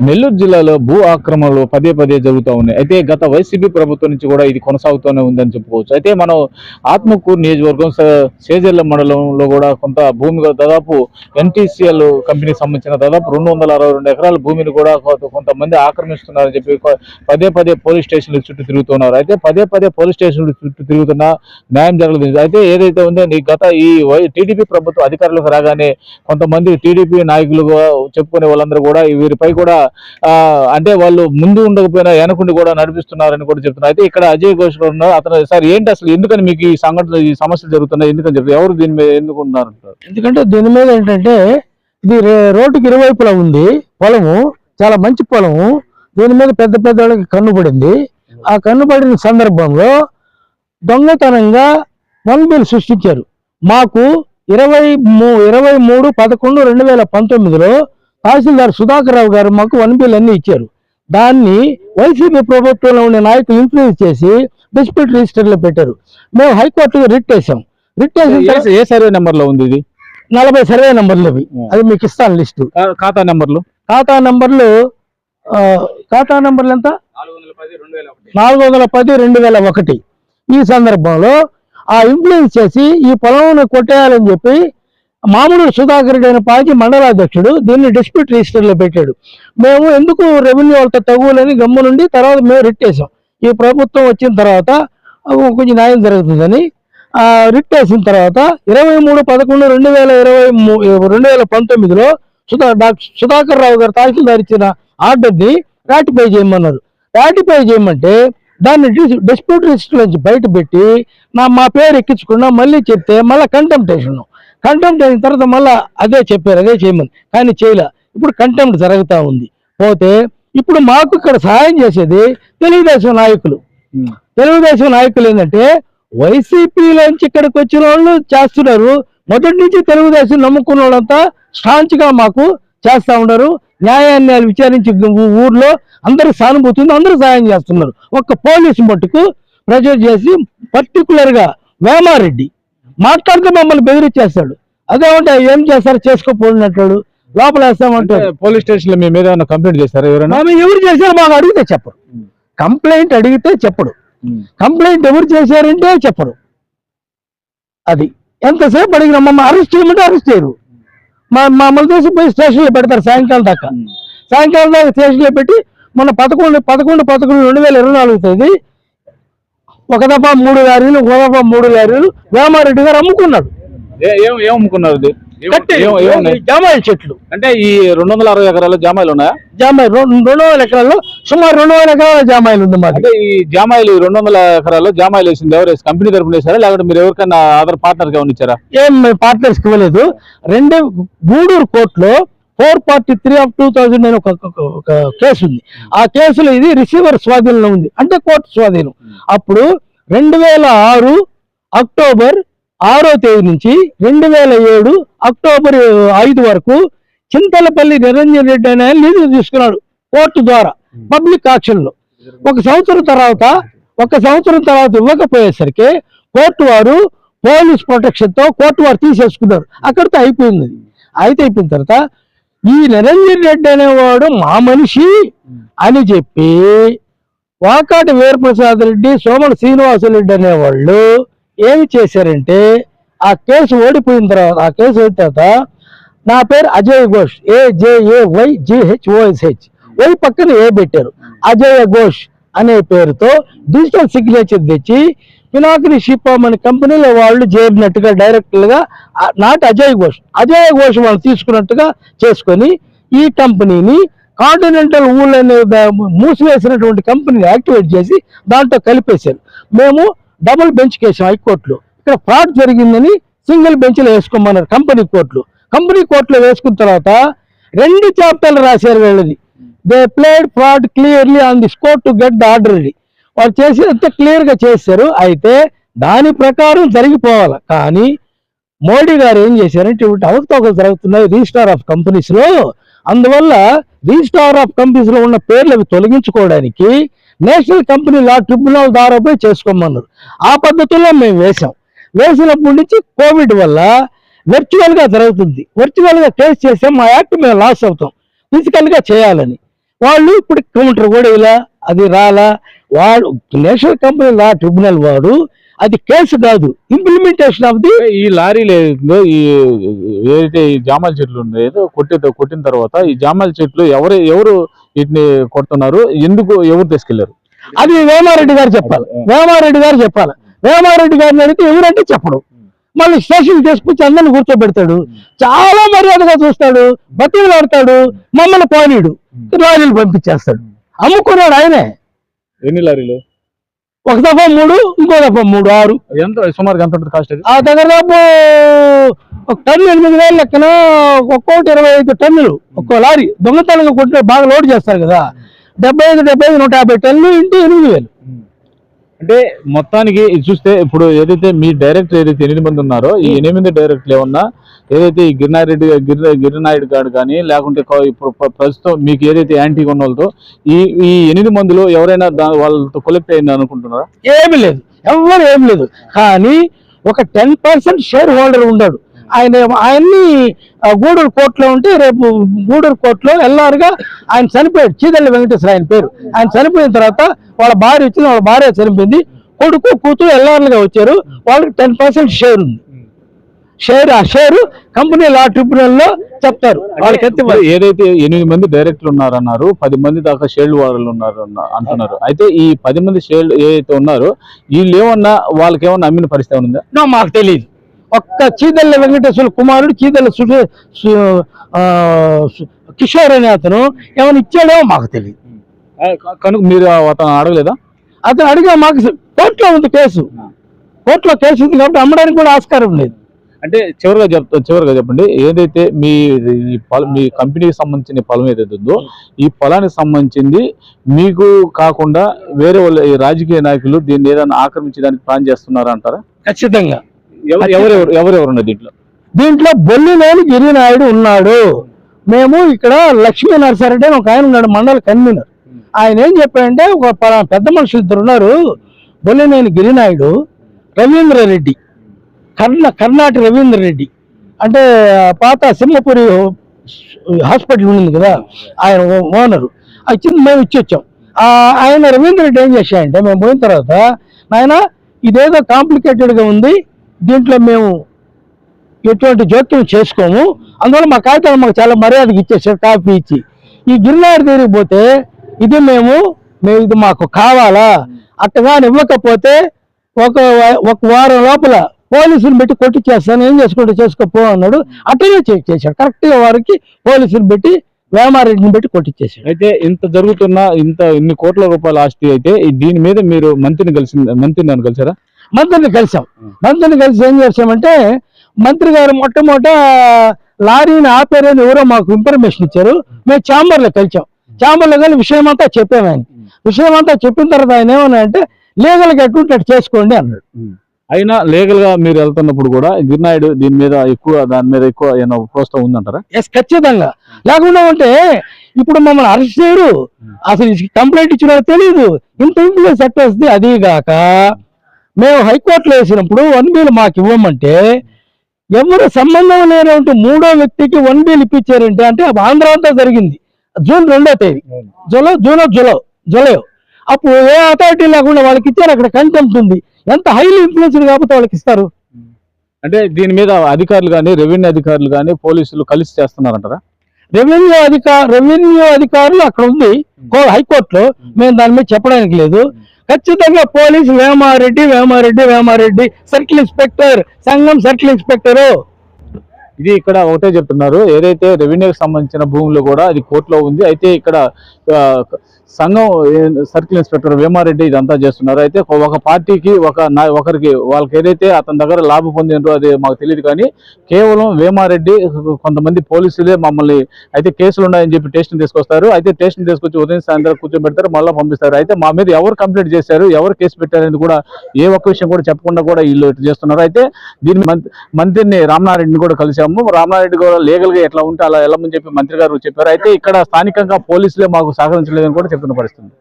నెల్లూరు జిల్లాలో భూ ఆక్రమణలు పదే పదే జరుగుతూ ఉన్నాయి. అయితే గత వైసీపీ ప్రభుత్వం నుంచి కూడా ఇది కొనసాగుతూనే ఉందని చెప్పుకోవచ్చు. అయితే మనం ఆత్మకూరు నియోజకవర్గం సేజర్ల మండలంలో కూడా కొంత భూమి దాదాపు ఎన్టీసీఎల్ కంపెనీకి సంబంధించిన దాదాపు రెండు వందల అరవై రెండు ఎకరాల భూమిని కూడా కొంత- కొంతమంది ఆక్రమిస్తున్నారని చెప్పి పదే పదే పోలీస్ స్టేషన్ల చుట్టూ తిరుగుతున్నారు. అయితే పదే పదే పోలీస్ స్టేషన్ల చుట్టూ తిరుగుతున్నా న్యాయం జరగలేదు. అయితే ఏదైతే ఉందో గత ఈ టీడీపీ ప్రభుత్వం అధికారులకు రాగానే కొంతమంది టీడీపీ నాయకులుగా చెప్పుకునే వాళ్ళందరూ కూడా వీరిపై కూడా అంటే వాళ్ళు ముందు ఉండకపోయినా వెనకుండి కూడా నడిపిస్తున్నారని కూడా చెప్తున్నారు. అయితే ఇక్కడ అజయ్ ఘోష్ గారు ఉన్నారు. అతను సార్ ఏంటి అసలు ఎందుకని మీకు ఈ సంఘటన ఈ సమస్యలు జరుగుతున్నాయి? ఎందుకని చెప్పి ఎవరు దీని మీద ఎందుకు ఉన్నారు అంటారు? ఎందుకంటే దీని మీద ఏంటంటే ఇది రోడ్డుకి ఇరువైపులా ఉంది. పొలము చాలా మంచి పొలము. దీని మీద పెద్ద పెద్ద వాళ్ళకి కన్ను పడింది. ఆ కన్ను పడిన సందర్భంలో దొంగతనంగా వన్ బిల్ సృష్టించారు. మాకు ఇరవై మూ ఇరవై మూడు పదకొండు రెండు వేల పంతొమ్మిదిలో తహసీల్దార్ సుధాకర్ రావు గారు మాకు వన్ బిల్ అన్ని ఇచ్చారు. దాన్ని వైసీపీ ప్రభుత్వంలో ఉండే నాయకులు ఇన్ఫ్లుయెన్స్ చేసి డిస్ప్యూట్ రిజిస్టర్లో పెట్టారు. మేము హైకోర్టులో రిట్ వేసాం. రిట్ వేసిన ఏ- సర్వే నెంబర్లో ఉంది ఇది? నలభై సర్వే నంబర్లు అవి అది మీకు ఇస్తాను లిస్టు ఖాతా నెంబర్లు ఖాతా నంబర్లు ఖాతా నంబర్లు ఎంత? నాలుగు వందల పది రెండు వేల ఒకటి. ఈ సందర్భంలో ఆ ఇన్ఫ్లుయెన్స్ చేసి ఈ పొలం కొట్టేయాలని చెప్పి మామూలు సుధాకర్ రెడ్డి అయిన పార్టీ మండలాధ్యక్షుడు దీన్ని డిస్ప్యూట్ రిజిస్టర్లో పెట్టాడు. మేము ఎందుకు రెవెన్యూ వాళ్ళతో తగులని గమ్ము నుండి తర్వాత మేము రిట్టేసాం ఈ ప్రభుత్వం వచ్చిన తర్వాత కొంచెం న్యాయం జరుగుతుందని ఆ, రిట్ వేసిన తర్వాత ఇరవై మూడు పదకొండు రెండు వేల ఇరవై మూ- రెండు వేల పంతొమ్మిదిలో సుధా డాక్టర్ సుధాకర్ రావు గారు తహసీల్దార్ ఇచ్చిన ఆర్డర్ని రాటిఫై చేయమన్నారు. రాటిఫై చేయమంటే దాన్ని డిస్ప్యూట్ రిజిస్టర్ నుంచి బయట పెట్టి నా మా పేరు ఎక్కించకుండా మళ్ళీ చెప్తే మళ్ళీ కంటెంప్టేషన్ కంటెంప్ట్ అయిన తర్వాత మళ్ళీ అదే చెప్పారు అదే చేయమని. కానీ చేయలే. ఇప్పుడు కంటెంప్ట్ జరుగుతూ ఉంది. పోతే ఇప్పుడు మాకు ఇక్కడ సహాయం చేసేది తెలుగుదేశం నాయకులు. తెలుగుదేశం నాయకులు ఏంటంటే వైసీపీలోంచి ఇక్కడికి వచ్చిన వాళ్ళు చేస్తున్నారు. మొదటి నుంచి తెలుగుదేశం నమ్ముకున్న వాళ్ళంతా స్ట్రాంచ్గా మాకు చేస్తా ఉన్నారు. న్యాయాన్యాయాలు విచారించి ఊర్లో అందరూ సానుభూతి ఉంది అందరూ సహాయం చేస్తున్నారు. ఒక్క పోలీసు మట్టుకు ప్రెజర్ చేసి పర్టికులర్గా వేమారెడ్డి మాట్లాడితే మమ్మల్ని బెదిరించేస్తాడు. అదేమంటే ఏం చేస్తారు? చేసుకోపోయినట్టాడు. లోపల వేస్తామంటాడు. పోలీస్ స్టేషన్లో మీ మీద కంప్లైంట్ చేశారా ఎవరైనా? మేము ఎవరు చేశారో? మాకు అడిగితే చెప్పరు. కంప్లైంట్ అడిగితే చెప్పడు. కంప్లైంట్ ఎవరు చేశారంటే చెప్పరు. అది ఎంతసేపు అడిగినా మమ్మల్ని అరెస్ట్ చేయమంటే అరెస్ట్ చేయరు. మా మమ్మల్ని తీసి పోయి స్టేషన్లో పెడతారు సాయంకాలం దాకా. సాయంకాలం దాకా స్టేషన్లో పెట్టి మొన్న పదకొండు పదకొండు పదకొండు రెండు వేల ఇరవై నాలుగు తేదీ ఒక దఫా మూడు లారీలు ఒక దఫా మూడు లారీలు వేమారెడ్డి గారు అమ్ముకున్నాడు. అమ్ముకున్నారు ఇది? ఏం- కట్టి ఏం- ఏమున్నాయి? జామాయిల చెట్లు. అంటే ఈ రెండు వందల అరవై ఎకరాల జామాయిలు ఉన్నాయా? జామాయి రెండు వేల ఎకరాల్లో సుమారు రెండు వేల ఎకరాల జామాయిలు ఉంది మాది. అంటే ఈ జామాయిలు రెండు వందల ఎకరాల్లో జామాయిలు వేసింది ఎవరు? కంపెనీ తరపున వేసారా లేకపోతే మీరు ఎవరికైనా అదర్ పార్ట్నర్గా ఇచ్చారా? ఏం పార్ట్నర్స్ ఇవ్వలేదు. రెండే గూడూరు కోర్టులో four forty three of two thousand అని ఒక కేసు ఉంది. ఆ కేసులో ఇది రిసీవర్ స్వాధీనంలో ఉంది. అంటే కోర్టు స్వాధీనం. అప్పుడు రెండు వేల ఆరు అక్టోబర్ ఆరో తేదీ నుంచి రెండు వేల ఏడు అక్టోబర్ ఐదు వరకు చింతలపల్లి నిరంజన్ రెడ్డి అనే లీజు తీసుకున్నాడు కోర్టు ద్వారా పబ్లిక్ ఆక్షన్లో ఒక సంవత్సరం తర్వాత ఒక సంవత్సరం తర్వాత ఇవ్వకపోయేసరికి కోర్టు వారు పోలీస్ ప్రొటెక్షన్తో కోర్టు వారు తీసేసుకున్నారు. అక్కడితో అయిపోయింది. అయితే అయిపోయిన తర్వాత ఈ నిరంజన్ రెడ్డి అనేవాడు మా మనిషి అని చెప్పి వాకాటి వీరప్రసాద్ రెడ్డి సోమల శ్రీనివాసరెడ్డి అనేవాళ్ళు ఏమి చేశారంటే ఆ కేసు ఓడిపోయిన తర్వాత ఆ కేసు అయిన తర్వాత నా పేరు Ajay Ghosh A J Y GH OSH Y పక్కన ఏ పెట్టారు. అజయ్ ఘోష్ అనే పేరుతో డిజిటల్ సిగ్నేచర్ తెచ్చి పినాకిని షిప్పామ్ అనే కంపెనీలో వాళ్ళు చేరినట్టుగా డైరెక్టర్గా నాట్ అజయ్ ఘోష్. అజయ్ ఘోష్ వాళ్ళు తీసుకున్నట్టుగా చేసుకొని ఈ కంపెనీని కాంటినెంటల్ ఊళ్ళు అనే మూసివేసినటువంటి కంపెనీని యాక్టివేట్ చేసి దాంట్లో కలిపేశారు. మేము డబుల్ బెంచ్ కేసాం హైకోర్టులో ఇక్కడ ఫ్రాడ్ జరిగిందని సింగిల్ బెంచ్లో వేసుకోమన్నారు కంపెనీ కోర్టులో. కంపెనీ కోర్టులో వేసుకున్న తర్వాత రెండు చాప్టర్లు రాశారు వీళ్ళది. They played fraud clearly on the score to get the order ఇది వాళ్ళు చేసినంత క్లియర్గా చేశారు. అయితే దాని ప్రకారం జరిగిపోవాలి. కానీ మోడీ గారు ఏం చేశారంటే ఇటువంటి అవకతవకలు జరుగుతున్నాయి రిజిస్టార్ ఆఫ్ కంపెనీస్లో అందువల్ల రిజిస్టార్ ఆఫ్ కంపెనీస్లో ఉన్న పేర్లు అవి తొలగించుకోవడానికి నేషనల్ కంపెనీ లా ట్రిబ్యునల్ ద్వారా పోయి చేసుకోమన్నారు. ఆ పద్ధతుల్లో మేము వేసాం వేసినప్పటి నుంచి కోవిడ్ వల్ల వర్చువల్గా జరుగుతుంది. వర్చువల్గా కేసు చేసాం చేస్తే మా యాక్ట్ మేము లాస్ అవుతాం. ఫిజికల్గా చేయాలని. వాళ్ళు ఇప్పుడు కౌంటర్ కూడా ఇలా అది రాలా వాడు నేషనల్ కంపెనీ లా ట్రిబ్యునల్ వాడు అది కేసు కాదు ఇంప్లిమెంటేషన్ ఆఫ్ ది ఈ ఏదో ఈ ఏదైతే ఈ జామాల చెట్లు ఉన్నాయో కొట్టి కొట్టిన తర్వాత ఈ జామాల చెట్లు ఎవరు ఎవరు వీటిని కొడుతున్నారు ఎందుకు ఎవరు తీసుకెళ్ళారు? అది వేమారెడ్డి గారు చెప్పాలి. వేమారెడ్డి గారు చెప్పాలి. వేమారెడ్డి గారిని అడిగితే ఎవరంటే చెప్పడు. మళ్ళీ స్టేషన్ తీసుకొచ్చి అందరిని కూర్చోబెడతాడు. చాలా మర్యాదగా చూస్తాడు బతిలాడతాడు మమ్మల్ని పోనీడు లారీలు పంపించేస్తాడు. అమ్ముకున్నాడు ఆయనే. ఎన్ని లారీలు? ఒక దఫా మూడు ఇంకో దఫా మూడు ఆరు. ఎంత? సుమారుగా ఎంత ఉంటుంది కాస్ట్ ఆ దగ్గర దాపు ఒక టన్ను ఎనిమిది వేలు లెక్కన ఒక్కోటి ఇరవై ఐదు టన్నులు ఒక్కో లారీ. దొంగతనంగా కొట్టిన బాగా లోడ్ చేస్తారు కదా. డెబ్బై ఐదు డెబ్బై ఐదు నూట యాభై టన్నులు ఇంటూ ఎనిమిది వేలు. అంటే మొత్తానికి చూస్తే ఇప్పుడు ఏదైతే మీ డైరెక్టర్ ఏదైతే ఎనిమిది మంది ఉన్నారో ఈ ఎనిమిది డైరెక్టర్లు ఏమన్నా ఏదైతే ఈ గిరినారెడ్డి గిరి గిరినాయుడు గారు కానీ లేకుంటే ఇప్పుడు ప్ర- ప్రస్తుతం మీకు ఏదైతే యాంటీగా ఉన్న వాళ్ళతో ఈ ఈ ఎనిమిది మందిలో ఎవరైనా వాళ్ళతో కొలెక్ట్ అయింది అనుకుంటున్నారా? ఏమీ లేదు. ఎవరు ఏం లేదు. కానీ ఒక టెన్ పర్సెంట్ షేర్ హోల్డర్ ఉన్నాడు. ఆయన ఆయన్ని గూడూరు కోర్టులో ఉంటే రేపు గూడూరు కోర్టులో ఎల్లారుగా ఆయన చనిపోయాడు. చీదల్లి వెంకటేశ్వర ఆయన పేరు. ఆయన చనిపోయిన తర్వాత వాళ్ళ భార్య వచ్చింది వాళ్ళ భార్య చనిపోయింది. కొడుకు కూతురు ఎల్లారులుగా వచ్చారు. వాళ్ళకి టెన్ పర్సెంట్ షేర్ ఉంది. షేర్ ఆ షేర్ కంపెనీ లా ట్రిబ్యునల్లో చెప్తారు వాళ్ళకి ఏదైతే ఎనిమిది మంది డైరెక్టర్లు ఉన్నారన్నారు పది మంది దాకా షేల్డ్ వాళ్ళు ఉన్నారు అంటున్నారు. అయితే ఈ పది మంది షేల్డ్ ఏదైతే ఉన్నారో వీళ్ళు ఏమన్నా వాళ్ళకి ఏమన్నా అమ్మిన పరిస్థితి ఉందా? నో మాకు తెలియదు ఒక్క చీదల్ల వెంకటేశ్వర కుమారుడు చీదల్ల కిషోర్ అనే అతను ఏమైనా ఇచ్చాడో మాకు తెలియదు. కనుక మీరు అతను అడగలేదా? అతను అడిగా మాకు కోర్టులో ఉంది కేసు. కోర్టులో కేసు ఉంది కాబట్టి అమ్మడానికి కూడా ఆస్కారం లేదు. అంటే చివరిగా చెప్తా చివరిగా చెప్పండి ఏదైతే మీ ఈ పొలం మీ కంపెనీకి సంబంధించిన పొలం ఏదైతే ఉందో ఈ పొలానికి సంబంధించింది మీకు కాకుండా వేరే వాళ్ళ ఈ రాజకీయ నాయకులు దీన్ని ఏదైనా ఆక్రమించడానికి ప్లాన్ చేస్తున్నారా అంటారా? ఖచ్చితంగా. ఎవరెవరు దీంట్లో? దీంట్లో బొల్లినేని గిరినాయుడు ఉన్నాడు. మేము ఇక్కడ లక్ష్మీ నరసారెడ్డి అని ఒక ఆయన ఉన్నాడు మండల కన్వీనర్. ఆయన ఏం చెప్పాడంటే ఒక పెద్ద మనుషులు ఇద్దరు ఉన్నారు. బొల్లినేని గిరినాయుడు రవీంద్ర రెడ్డి. కర్ణ కర్ణాటి రవీంద్ర రెడ్డి. అంటే పాత సింహపురి హాస్పిటల్ ఉంది కదా ఆయన ఓనరు. ఆ ఇచ్చింది మేము ఇచ్చి వచ్చాం. ఆ ఆయన రవీంద్ర రెడ్డి ఏం చేశాడంటే మేము పోయిన తర్వాత నాయన ఇదేదో కాంప్లికేటెడ్గా ఉంది. దీంట్లో మేము ఎటువంటి జోక్యం చేసుకోము. అందువల్ల మా కాగితాలు మాకు చాలా మర్యాదకి ఇచ్చేసారు కాపీ ఇచ్చి. ఈ గిరినాడు దగ్గరికి పోతే ఇది మేము మేము ఇది మాకు కావాలా? అట్టగా ఇవ్వకపోతే ఒక ఒక వారం లోపల పోలీసులు పెట్టి కొట్టిచ్చేస్తాను ఏం చేసుకుంటే చేసుకోపో అన్నాడు. అట్టనే చెక్ చేశాడు. కరెక్ట్గా వారికి పోలీసులు పెట్టి వేమారెడ్డిని పెట్టి కొట్టిచ్చేసాడు అయితే ఇంత జరుగుతున్న ఇంత ఇన్ని కోట్ల రూపాయల ఆస్తి అయితే దీని మీద మీరు మంత్రిని కలిసి మంత్రిని నన్ను కలిసారా? మంత్రిని కలిసాం మంత్రిని కలిసి ఏం చేసామంటే మంత్రి గారు మొట్టమొదట లారీని ఆపేరని ఎవరో మాకు ఇన్ఫర్మేషన్ ఇచ్చారు. మేము ఛాంబర్లో కలిసాం ఛాంబర్లో కలిసి విషయం అంతా చెప్పాము ఆయన. విషయం అంతా చెప్పిన తర్వాత ఆయన ఏమన్నా అంటే లీగల్గా ఎటువంటి చేసుకోండి అన్నాడు. అయినా లీగల్గా మీరు వెళ్తున్నప్పుడు కూడా గిరినాయుడు దీని మీద ఎక్కువ దాని మీద ఎక్కువ ఏమైనా ప్రోత్సాహం ఉందంటారా? ఎస్ ఖచ్చితంగా. లేకుండా ఉంటే ఇప్పుడు మమ్మల్ని అరెస్ట్ చేయరు. అసలు కంప్లైంట్ ఇచ్చినా తెలియదు. ఇంత ఇన్ఫ్లుయెన్స్ ఎట్లా వస్తుంది అది గాక మేము హైకోర్టులో వేసినప్పుడు వన్ బిల్ మాకు ఇవ్వమంటే ఎవరు సంబంధం లేనటువంటి మూడో వ్యక్తికి వన్ బిల్ ఇప్పించారంటే అంటే ఆంధ్ర అంతా జరిగింది. జూన్ రెండో తేదీ. July June July July. అప్పుడు ఏ అథారిటీ లేకుండా వాళ్ళకి ఇచ్చారు అక్కడ కంటెంప్ట్ ఉంది. ఎంత హైలీ ఇన్ఫ్లుయెన్స్డ్ కాబట్టి వాళ్ళకి ఇస్తారు? అంటే దీని మీద అధికారులు కానీ రెవెన్యూ అధికారులు కానీ పోలీసులు కలిసి చేస్తున్నారంటారా? రెవెన్యూ అధికార రెవెన్యూ అధికారులు అక్కడ ఉంది. కో- హైకోర్టులో. మేము దాని మీద చెప్పడానికి లేదు. ఖచ్చితంగా police Vemareddy Vemareddy Vemareddy circle inspector సంఘం సర్కిల్ ఇన్స్పెక్టరు. ఇది ఇక్కడ ఒకటే చెప్తున్నారు. ఏదైతే రెవెన్యూకి సంబంధించిన భూములు కూడా అది కోర్టులో ఉంది. అయితే ఇక్కడ సంఘం ఏ- సర్కిల్ ఇన్స్పెక్టర్ వేమారెడ్డి ఇదంతా చేస్తున్నారు. అయితే ఒక పార్టీకి ఒక నా- ఒకరికి వాళ్ళకి ఏదైతే అతని దగ్గర లాభం పొందినరో అది మాకు తెలియదు కానీ కేవలం వేమారెడ్డి కొంతమంది పోలీసులే మమ్మల్ని అయితే కేసులు ఉన్నాయని చెప్పి స్టేషన్ తీసుకొస్తారు. అయితే స్టేషన్ తీసుకొచ్చి ఉదయం సాయంత్రం కూర్చోబెడతారు మళ్ళీ పంపిస్తారు. అయితే మా మీద ఎవరు కంప్లైంట్ చేశారు ఎవరు కేసు పెట్టారనేది కూడా ఏ ఒక్క విషయం కూడా చెప్పకుండా కూడా వీళ్ళు చేస్తున్నారు. అయితే దీన్ని మంత్రి మంత్రిని రామనారెడ్డిని కూడా కలిసాము రామనారెడ్డి కూడా లీగల్గా ఎట్లా ఉంటే అలా వెళ్ళమని చెప్పి మంత్రి గారు చెప్పారు. అయితే ఇక్కడ స్థానికంగా పోలీసులే మాకు సహకరించలేదని కూడా చెప్తున్న